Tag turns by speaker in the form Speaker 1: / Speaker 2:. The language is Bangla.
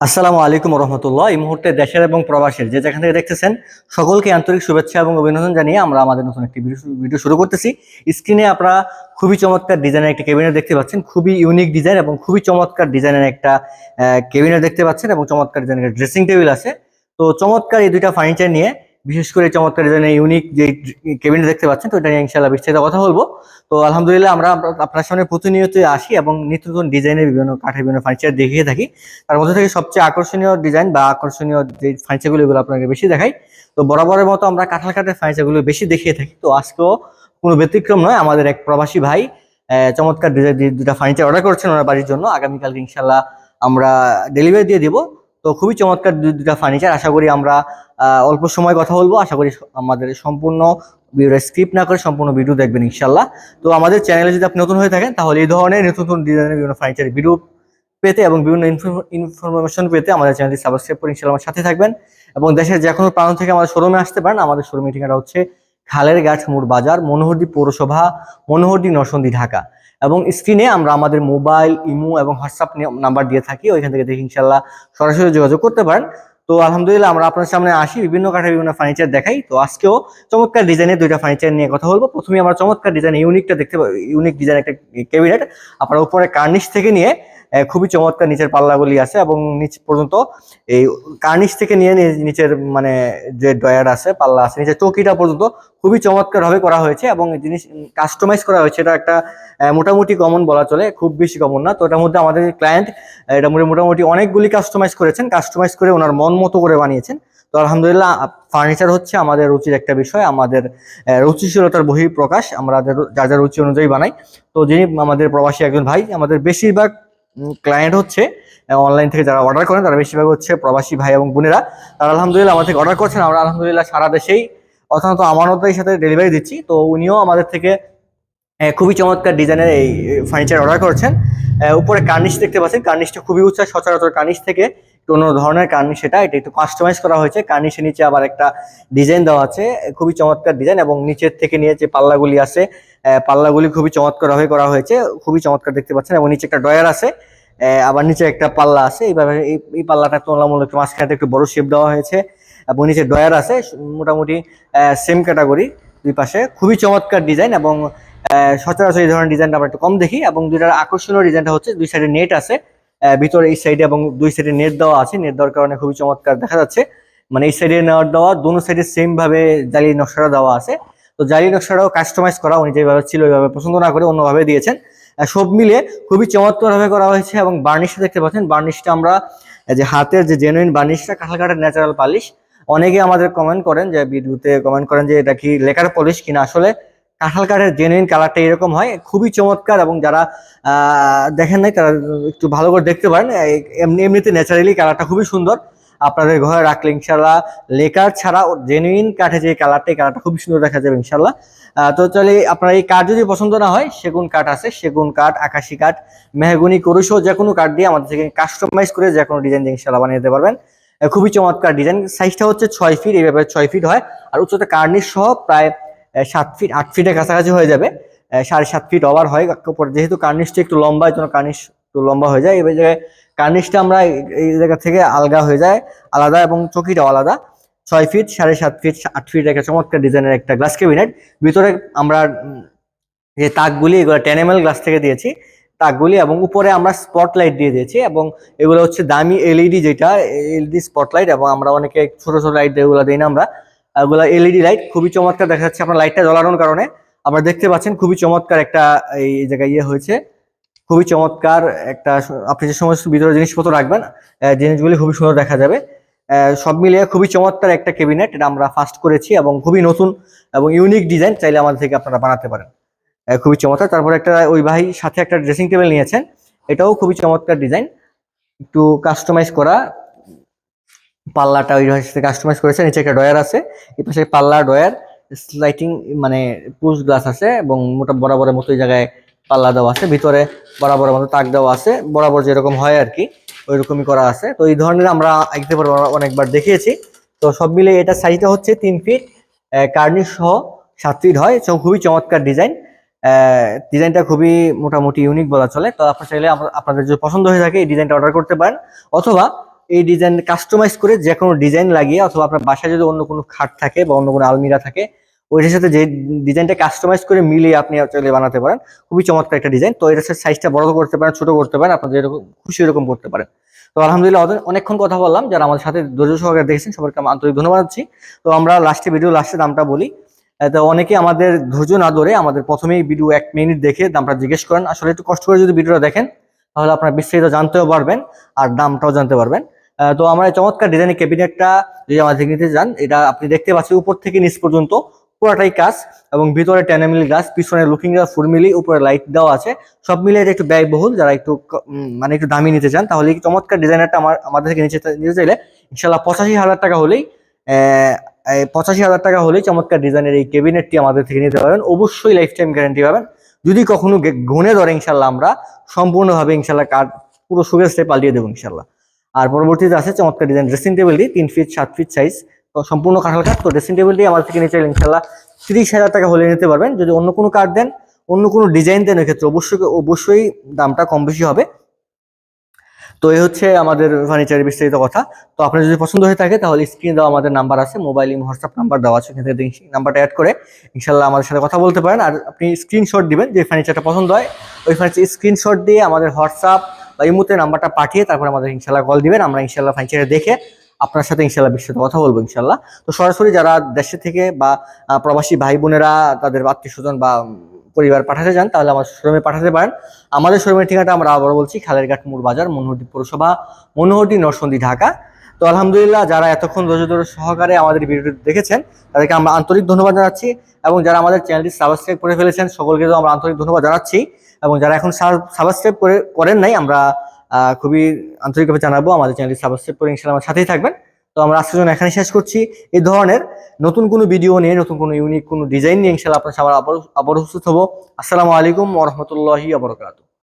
Speaker 1: আসসালামু আলাইকুম রহমতুল্লাহ। এই মুহূর্তে দেশের এবং প্রবাসের যে যেখান থেকে দেখতেছেন, সকলকে আন্তরিক শুভেচ্ছা এবং অভিনন্দন জানিয়ে আমরা আমাদের নতুন একটি ভিডিও শুরু করতেছি। স্ক্রিনে আপনারা খুবই চমৎকার ডিজাইনের একটা ক্যাবিনেট দেখতে পাচ্ছেন। খুবই ইউনিক ডিজাইন এবং খুবই চমৎকার ডিজাইনের একটা ক্যাবিনেট দেখতে পাচ্ছেন এবং চমৎকার ডিজাইনের ড্রেসিং টেবিল আছে। তো চমৎকার এই দুইটা ফার্নিচার নিয়ে বিশেষ করে চমৎকার ডিজাইনের ইউনিক যে ক্যাবিনেট দেখতে পাচ্ছেন, তো এটা নিয়ে ইনশাল্লাহ বিস্তারিত কথা বলব। তো আলহামদুলিল্লাহ আমরা আপনার সামনে প্রতিনিয়ত আসি এবং নিত্য নতুন ডিজাইনের বিভিন্ন কাঠের বিভিন্ন ফার্নিচার দেখিয়ে থাকি। তার মধ্যে থেকে সবচেয়ে আকর্ষণীয় ডিজাইন বা আকর্ষণীয় যে ফার্নিচারগুলো এগুলো আপনাকে বেশি দেখাই। তো বরাবরের মতো আমরা কাঁঠাল কাঠের ফার্নিচারগুলো বেশি দেখিয়ে থাকি। তো আজকেও কোনো ব্যতিক্রম নয়, আমাদের এক প্রবাসী ভাই চমৎকার দুটা ফার্নিচার অর্ডার করছেন ওনার বাড়ির জন্য। আগামীকালকে ইনশাল্লাহ আমরা ডেলিভারি দিয়ে দিব। তো খুবই চমৎকার দুটা ফার্নিচার আশা করি আমরা অল্প সময় কথা বলব। আশা করি আমাদের সম্পূর্ণ ভিডিও স্ক্রিপ্ট না করে সম্পূর্ণ ভিডিও দেখবেন ইনশাল্লাহ তো আমাদের চ্যানেলে যদি আপনি নতুন হয়ে থাকেন, তাহলে এই ধরনের নতুন নতুন ডিজাইনের বিভিন্ন ফার্নিচার ভিডিও পেতে এবং বিভিন্ন ইনফরমেশন পেতে আমাদের চ্যানেলটি সাবস্ক্রাইব করে ইনশাল্লাহ আমার সাথে থাকবেন। এবং দেশের যে কোনো প্রান্ত থেকে আমাদের শোরুমে আসতে পারেন। আমাদের শোরুমের ঠিকানা হচ্ছে খালের গাছ মোড় বাজার, মনোহরদি পৌরসভা, মনোহরদি নরসন্দী ঢাকা। এবং স্ক্রিনে আমরা আমাদের মোবাইল ইমো এবং হোয়াটসঅ্যাপ নাম্বার দিয়ে থাকি, ওইখান থেকে দেখে ইনশাল্লাহ সরাসরি যোগাযোগ করতে পারেন। তো আলহামদুলিল্লাহ আমরা আপনার সামনে আসি, বিভিন্ন কাঠের বিভিন্ন ফার্নিচার দেখাই। তো আজকেও চমৎকার ডিজাইনের দুইটা ফার্নিচার নিয়ে কথা বলব। প্রথমে আমরা চমৎকার ডিজাইন ইউনিকটা দেখতে ইউনিক ডিজাইন একটা ক্যাবিনেট আপনার উপরে কার্নিশ থেকে নিয়ে খুবই চমৎকার নিচের পাল্লাগুলি আছে এবং নিচ পর্যন্ত এই কার্নিশ থেকে নিয়ে নিচের মানে যে ডয়ার আছে, পাল্লা আছে, নিচের চৌকিটা পর্যন্ত খুবই চমৎকার ভাবে করা হয়েছে এবং জিনিস কাস্টমাইজ করা হয়েছে। এটা একটা মোটামুটি কমন বলা চলে, খুব বেশি কমন না। তো এটার মধ্যে আমাদের ক্লায়েন্ট এটা মোটা- মোটামুটি অনেকগুলি কাস্টমাইজ করেছেন। কাস্টমাইজ করে ওনার মন মতো করে বানিয়েছেন। তো আলহামদুলিল্লাহ ফার্নিচার হচ্ছে আমাদের রুচির একটা বিষয়, আমাদের রুচিশীলতার বহি প্রকাশ আমরা যার যার রুচি অনুযায়ী বানাই। তো যিনি আমাদের প্রবাসী একজন ভাই, আমাদের বেশিরভাগ ক্লায়েন্ট হচ্ছে অনলাইন থেকে যারা অর্ডার করেন, তারা বেশিরভাগ হচ্ছে প্রবাসী ভাই এবং বোনেরা। তারা আলহামদুলিল্লাহ আমাদের থেকে অর্ডার করছেন, আমরা আলহামদুলিল্লাহ সারা দেশেই অত্যন্ত আমানতের সাথে ডেলিভারি দিচ্ছি। তো উনিও আমাদের থেকে খুবই চমৎকার ডিজাইনের এই ফার্নিচার অর্ডার করেছেন। উপরে কার্নিশ দেখতে পাচ্ছেন কার্নিশটা খুবই উচ্চ, সচরাচর কার্নিশ থেকে অন্য ধরনের কার্নিশ এটা এটা একটু কাস্টমাইজ করা হয়েছে। কার্নিশের নিচে আবার একটা ডিজাইন দেওয়া আছে, খুবই চমৎকার ডিজাইন এবং নিচের থেকে নিয়ে যে পাল্লাগুলি আছে পাল্লাগুলি খুবই চমৎকার ভাবে করা হয়েছে, খুবই চমৎকার দেখতে পাচ্ছেন এবং নিচে একটা ডয়ার আছে আবার নিচে একটা পাল্লা আছে, এইভাবে এই পাল্লাটা তুলনামূলক মাঝখানে একটু বড় শেপ দেওয়া হয়েছে এবং নিচে ডয়ার আছে, মোটামুটি সেম ক্যাটাগরি দুই পাশে, খুবই চমৎকার ডিজাইন এবং সচরাচর এই ধরনের ডিজাইনটা আমরা একটু কম দেখি এবং দুইটার আকর্ষণীয় ডিজাইনটা হচ্ছে দুই সাইডে নেট আছে ভিতরে এই সাইডে এবং দুই সাইডে নেট দেওয়া আছে নেট দেওয়ার কারণে খুবই চমৎকার দেখা যাচ্ছে মানে এই সাইডে নেওয়ার দেওয়া, দোনো সাইডে সেম ভাবে জালি নকশাটা দেওয়া আছে তো জালি নকশাটাও কাস্টমাইজ করা, উনি যেভাবে ছিল ওইভাবে পছন্দ না করে অন্যভাবে দিয়েছেন। সব মিলে খুবই চমৎকারভাবে করা হয়েছে এবং বার্নিশটা দেখতে পাচ্ছেন বার্নিশটা আমরা যে হাতের যে জেনুইন বার্নিশটা কাঁঠাল কাঠের ন্যাচারাল পালিশ অনেকে আমাদের কমেন্ট করেন যে ভিডিওতে কমেন্ট করেন যে, এটা কি লেকার পলিশ কিনা? আসলে কাঁঠাল কাঠের জেনুইন কালারটা এরকম হয়, খুবই চমৎকার এবং যারা দেখেন নাই, তারা একটু ভালো করে দেখতে পারেন এমনি এমনিতে ন্যাচারালি কালারটা খুবই সুন্দর। আপনাদের ঘরে রাখলে ইনশাল্লাহ লেকার ছাড়া জেনুইন কাঠে যে কালারটা এই কালারটা খুবই সুন্দর দেখা যাবে ইনশাল্লাহ তো চলে আপনার এই কাঠ যদি পছন্দ না হয়, সেগুন কাঠ আছে, সেগুন কাঠ আকাশি কাঠ মেহগুনি করুশো যে কোনো কাঠ দিয়ে আমাদের থেকে কাস্টমাইজ করে যে কোনো ডিজাইন দিয়ে ইনশাল্লাহ বানিয়ে দিতে পারবেন। খুবই চমৎকার ডিজাইন সাইজটা হচ্ছে ছয় ফিট এই ব্যাপারে ছয় ফিট হয়। আর উচ্চতা কার্নিশ সহ প্রায় সাত ফিট আট ফিটের কাছাকাছি হয়ে যাবে। সাড়ে সাত ফিট ওভার হয়, যেহেতু কার্নিশটা একটু লম্বা এই জন্য কার্নিশ একটু লম্বা হয়ে যায়, এবার জায়গায় কার্নিশটা আমরা এই- জায়গা থেকে আলগা হয়ে যায়, আলাদা এবং চকিটাও আলাদা। ছয় ফিট সাড়ে সাত ফিট আট ফিট একটা চমৎকার ডিজাইনের একটা গ্লাস ক্যাবিনেট ভিতরে আমরা যে তাকগুলি, এগুলো টেন গ্লাস থেকে দিয়েছি। তাকগুলি এবং উপরে আমরা স্পটলাইট দিয়ে দিয়েছি এবং এগুলো হচ্ছে দামি এলইডি যেটা এলইডি স্পটলাইট এবং আমরা অনেকে ছোট ছোট লাইট এগুলো দিই না আমরা। এগুলো এলইডি লাইট খুবই চমৎকার। দেখা যাচ্ছে আপনার লাইটটা জ্বলানোর কারণে। আপনারা দেখতে পাচ্ছেন খুবই চমৎকার একটা, এই জায়গায় ইয়ে হয়েছে। খুবই চমৎকার একটা আপনি যে সমস্ত ভিতরে জিনিসপত্র রাখবেন জিনিসগুলি খুবই সুন্দর দেখা যাবে। সব মিলিয়ে খুবই চমৎকার একটা ক্যাবিনেট এটা আমরা ফার্স্ট করেছি এবং খুবই নতুন এবং ইউনিক ডিজাইন চাইলে আমাদের থেকে আপনারা বানাতে পারেন। খুবই চমৎকার। তারপরে একটা ওই ভাই সাথে একটা ড্রেসিং টেবিল নিয়েছেন, এটাও খুবই চমৎকার ডিজাইন একটু কাস্টমাইজ করা। পাল্লাটা ওই সাথে কাস্টমাইজ করেছে, নিচে একটা ডয়ার আছে, এই পাশে পাল্লা ডয়ার স্লাইটিং মানে পুশ গ্লাস আছে এবং মোটা বরাবরের মতো জায়গায় পাল্লা দেওয়া আছে, ভিতরে বরাবর মতো তাক দেওয়া আছে, বরাবর যেরকম হয় আর কি ওই রকমই করা আছে। তো এই ধরনের আমরা আগে পর অনেকবার দেখিয়েছি। তো সব মিলে এটা সাইজটা হচ্ছে তিন ফিট কার্নিশ সহ সাত ফিট হয় খুবই চমৎকার ডিজাইন। ডিজাইনটা খুবই মোটামুটি ইউনিক বলা চলে। তো আপনার চাইলে আপ- আপনাদের যদি পছন্দ হয়ে থাকে এই ডিজাইনটা অর্ডার করতে পারেন, অথবা এই ডিজাইন কাস্টমাইজ করে যে কোনো ডিজাইন লাগিয়ে, অথবা আপনার বাসায় যদি অন্য কোনো খাট থাকে বা অন্য কোনো আলমিরা থাকে ওইটার সাথে যে ডিজাইনটা কাস্টমাইজ করে মিলিয়ে আপনি চাইলে বানাতে পারেন, খুবই চমৎকার একটা ডিজাইন তো এটার সাথে সাইজটা বড় করতে পারেন, ছোট করতে পারেন আপনার যেরকম খুশি এরকম করতে পারেন। তো আলহামদুলিল্লাহ অনেকক্ষণ কথা বললাম, যারা আমাদের সাথে ধৈর্য সহকারে দেখেছেন, সবাইকে আমি আন্তরিক ধন্যবাদ দিচ্ছি তো আমরা লাস্টে ভিডিও লাস্টে দামটা বলি। তো অনেকে আমাদের ধৈর্য না ধরে আমাদের প্রথমেই ভিডিও এক মিনিট দেখে দামটা জিজ্ঞেস করেন। আসলে একটু কষ্ট করে যদি ভিডিওটা দেখেন, তাহলে আপনার বিস্তারিত জানতেও পারবেন আর দামটাও জানতে পারবেন। তো আমরা চমৎকার ডিজাইনের ক্যাবিনেটটা যদি আমাদের নিতে যান, এটা আপনি দেখতে পাচ্ছেন উপর থেকে নিচ পর্যন্ত। পুরোটাই কাজ এবং ভিতরে টেনামিলি গ্লাস পিছনে লুকিং গ্লাস ফুল মিলি উপরে লাইট দেওয়া আছে। সব মিলিয়ে এটা একটু ব্যয়বহুল, যারা একটু মানে একটু দামি নিতে চান, তাহলে এই চমৎকার ডিজাইনারটা আমার আমাদের থেকে নিচে নিতে চাইলে ইনশাল্লাহ পঁচাশি হাজার টাকা হলেই পঁচাশি হাজার টাকা হলেই চমৎকার ডিজাইনের এই ক্যাবিনেটটি আমাদের থেকে নিতে পারেন অবশ্যই লাইফ টাইম গ্যারান্টি পাবেন। যদি কখনো গুণে ধরে ইনশাল্লাহ আমরা, সম্পূর্ণভাবে ইনশাল্লাহ কার্ড পুরো সুগেস্টে পাল্টিয়ে দেবো ইনশাল্লাহ আর পরবর্তীতে আছে চমৎকার ডিজাইন ড্রেসিং টেবিলটি তিন ফিট সাত ফিট সাইজ সম্পূর্ণ কাঁঠাল কাঠ। তো ড্রেসিং টেবিলটি আমার থেকে নিচে ইনশাল্লাহ তিরিশ হাজার টাকা হলে নিতে পারবেন। যদি অন্য কোনো কার্ড দেন, অন্য কোনো ডিজাইন দেন, এক্ষেত্রে অবশ্যই অবশ্যই দামটা কম বেশি হবে। তো এই হচ্ছে আমাদের ফার্নিচারের বিস্তারিত কথা। তো আপনার যদি পছন্দ হয়ে থাকে, তাহলে স্ক্রিনে দেওয়া আমাদের নাম্বার আছে মোবাইল ইম হোয়াটসঅ্যাপ নাম্বার দেওয়া আছে, সেখান থেকে নাম্বারটা অ্যাড করে ইনশাল্লাহ আমাদের সাথে কথা বলতে পারেন। আর আপনি স্ক্রিনশট দিবেন যে ফার্নিচারটা পছন্দ হয়, ওই ফার্নিচার স্ক্রিনশট দিয়ে আমাদের হোয়াটসঅ্যাপ বা ইমুতে নাম্বারটা পাঠিয়ে তারপর আমাদের ইনশাল্লাহ কল দিবেন। আমরা ইনশাল্লাহ ফার্নিচারে দেখে আপনার সাথে ইনশাল্লাহ বিস্তারিত কথা বলব ইনশাল্লাহ তো সরাসরি যারা দেশে থেকে বা প্রবাসী ভাই বোনেরা তাদের আত্মীয় স্বজন বা পরিবার পাঠাতে চান, তাহলে আমার শোরুমে পাঠাতে পারেন। আমাদের শোরুমের ঠিকানাটা আমরা আবার বলছি, খালেরঘাট মোড় বাজার, মনোহরদী পৌরসভা, মনোহরদী নরসন্দী, ঢাকা। তো আলহামদুলিল্লাহ যারা এতক্ষণ ধৈর্য ধরে সহকারে আমাদের ভিডিওটি দেখেছেন, তাদেরকে আমরা আন্তরিক ধন্যবাদ জানাচ্ছি এবং যারা আমাদের চ্যানেলটি সাবস্ক্রাইব করে ফেলেছেন, সকলকে তো আমরা আন্তরিক ধন্যবাদ জানাচ্ছি। এবং যারা এখন সাবস্ক্রাইব করে, করেন নাই, আমরা খুবই আন্তরিকভাবে জানাব। আমাদের চ্যানেলটি সাবস্ক্রাইব করে ইনশাল্লাহ আমার সাথেই থাকবেন। তো আমরা আজকের জন্য এখানে শেষ করছি। এই ধরনের নতুন কোনো ভিডিও নিয়ে, নতুন কোনো ইউনিক কোনো ডিজাইন নিয়ে ইনশাল্লাহ আপনার সবার আবার হব। আসসালামু আলাইকুম ওরহমতুল্লাহি আবরকাত